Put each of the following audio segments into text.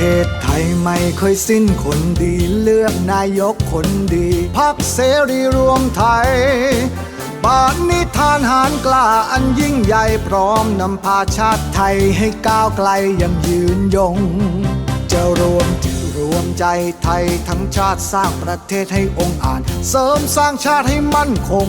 ทศไทยไม่เคยสิ้นคนดีเลือกนายกคนดีพักเสรีรวมไทยปานิธานหารกล้าอันยิ่งใหญ่พร้อมนำพาชาติไทยให้ก้าวไกลยังยืนยง จะรวมจิตรวมใจไทยทั้งชาติสร้างประเทศให้องค์อาจเสริมสร้างชาติให้มั่นคง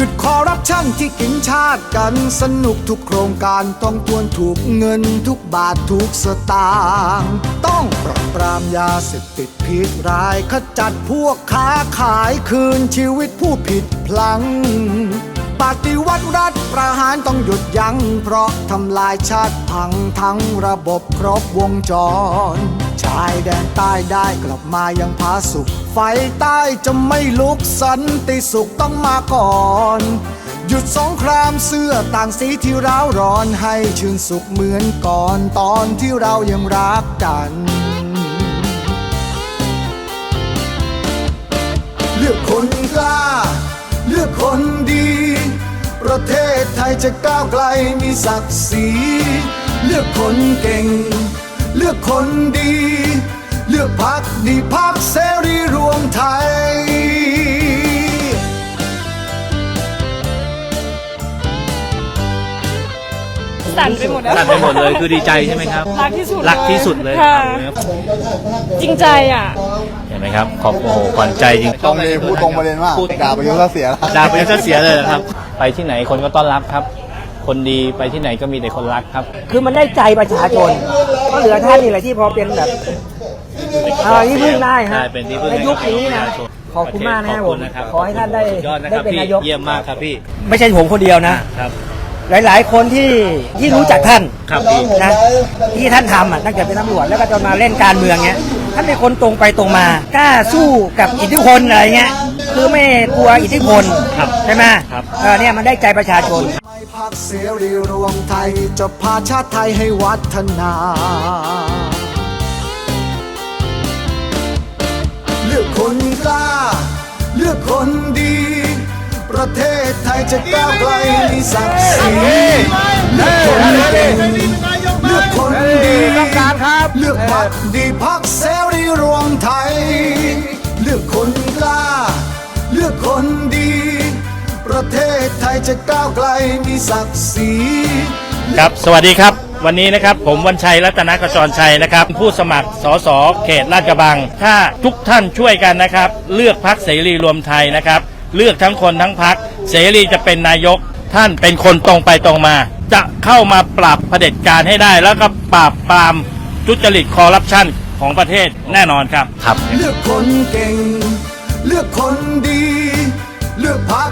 หยุดคอร์รัปชันที่กินชาติกันสนุกทุกโครงการต้องทวนถูกเงินทุกบาททุกสตางค์ต้องปราบปรามยาเสพติดพิษร้ายขจัดพวกค้าขายคืนชีวิตผู้ผิดพลังปฏิวัติรัฐประหารต้องหยุดยัง้งเพราะทำลายชาติพังทั้งระบบครบวงจร ชายแดนใต้ได้กลับมายังผาสุข ไฟใต้จะไม่ลุกสันติสุขต้องมาก่อน หยุดสงครามเสื้อต่างสีที่ร้าวร้อนให้ชื่นสุขเหมือนก่อนตอนที่เรายังรักกันเลือกคนกล้า เลือกคนดี ประเทศไทยจะก้าวไกลมีศักดิ์ศรีเลือกคนเก่ง เลือกคนดี ลือกพักดีพักเสรีรวมไทย สั่นไปหมดแล้วสั่นไปหมดเลยคือดีใจใช่ไหมครับรักที่สุดรักที่สุดเลยค่ะครับจริงใจอะ เห็นไหมครับขอบโอ้โหขวัญใจจริงตรงเลยพูดตรงประเด็นว่าพูดด่าประยุทธ์ก็เสียแล้ว ด่าไปก็เสียเลยนะครับ ไปที่ไหนคนก็ต้อนรับครับ คนดีไปที่ไหนก็มีแต่คนรักครับ คือมันได้ใจประชาชนก็เหลือท่านนี่แหละที่พอเป็นแบบ อะไรที่พึ่งได้ฮะได้เป็นที่พึ่งในยุคนี้นะให้กับประชาชนขอบคุณมากนะขอบผคุมณนะครับขอให้ท่านได้สุยอดนะคได้รับเป็นพี่นายก เยี่ยมมากครับพี่ไม่ใช่ผมคนเดียวนะ ครับหลาย ๆ คนที่ที่รู้จักท่านครับพี่นะที่ท่านทำอะตั้งแต่เป็นตำรวจแล้วก็จนมาเล่นการเมืองเงี้ยท่านเป็นคนตรงไปตรงมากล้าสู้กับอิทธิพลอะไรเงี้ยคือไม่กลัวอิทธิพลครับใช่ไหมครับเออเนี่ยมันได้ใจประชาชน ไม่พักเสรีรวมไทยจะพาชาติไทยให้วัฒนา คนดี ประเทศไทยจะก้าวไกลมีศักดิ์ศรีเลือกคนเก่งเลือกคนดีต้องการครับ เลือกพักดีพักเสรีรวมไทย เลือกคนกล้า เลือกคนดี ประเทศไทยจะก้าวไกลมีศักดิ์ศรีครับ สวัสดีครับ วันนี้นะครับผมวันชัยรัตนกชรชัยนะครับ ผู้สมัครสสเขตลาดกระบัง ถ้าทุกท่านช่วยกันนะครับ เลือกพักเสรีรวมไทยนะครับ เลือกทั้งคนทั้งพักเสรีจะเป็นนายก ท่านเป็นคนตรงไปตรงมา จะเข้ามาปรับเผด็จการให้ได้ แล้วก็ปราบปรามทุจริตคอร์รัปชันของประเทศแน่นอนครับครับ เลือกคนเก่ง เลือกคนดี เลือกพัก